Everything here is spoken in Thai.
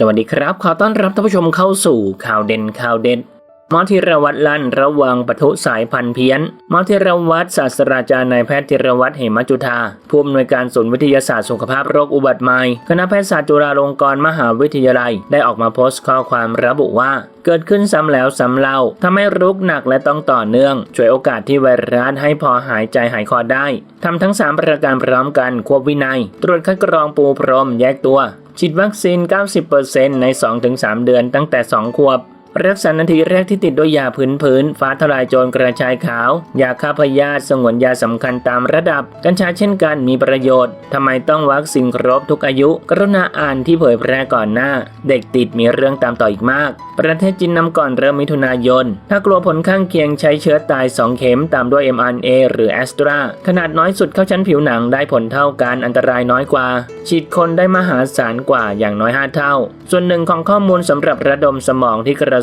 สวัสดีครับ ขอต้อนรับท่านผู้ชมเข้าสู่ข่าวเด่นข่าวเด็ดมอธีรวัตรลั่นระวังปะทุสายพันธุ์เพี้ยนมอธีรวัตรศาสตราจารย์นายแพทย์ธีรวัตรเหมจุธาผู้อำนวยการศูนย์วิทยาศาสตร์สุขภาพโรคอุบัติใหม่คณะแพทยศาสตร์จุฬาลงกรณ์มหาวิทยาลัย ได้ออกมาโพสต์ข้อความระบุว่า เกิดขึ้นซ้ำแล้วซ้ำเล่าทำให้รุกหนักและต้องต่อเนื่อง ช่วยโอกาสที่ไวรัสให้พอหายใจหายคอได้ทำทั้ง 3 ประการพร้อมกันควบวินัย ตรวจคัดกรองปูพรมแยกตัว ฉีดวัคซีน 90%ใน 2-3 เดือนตั้งแต่ 2 ขวบ รักษานาทีแรกที่ติดด้วยยาพื้นพื้นฟ้าทลายโจรกระชายขาว ยาฆ่าพยาธิสงวนยาสำคัญตามระดับ กัญชาเช่นกันมีประโยชน์ทำไมต้องวัคซีนครบทุกอายุ กรุณาอ่านที่เผยแพร่ก่อนหน้า เด็กติดมีเรื่องตามต่ออีกมาก ประเทศจีนนำก่อนเริ่มมิถุนายน ถ้ากลัวผลข้างเคียงใช้เชื้อตาย 2 เข็มตามด้วย mRNA หรือ a s t r a ขนาดน้อยสุดเข้าชั้นผิวหนังได้ผลเท่ากันอันตรายน้อยกว่า ฉีดคนได้มหาศาลกว่าอย่างน้อย 5 เท่า ส่วนหนึ่งของข้อมูลสำหรับระดมสมองที่กระ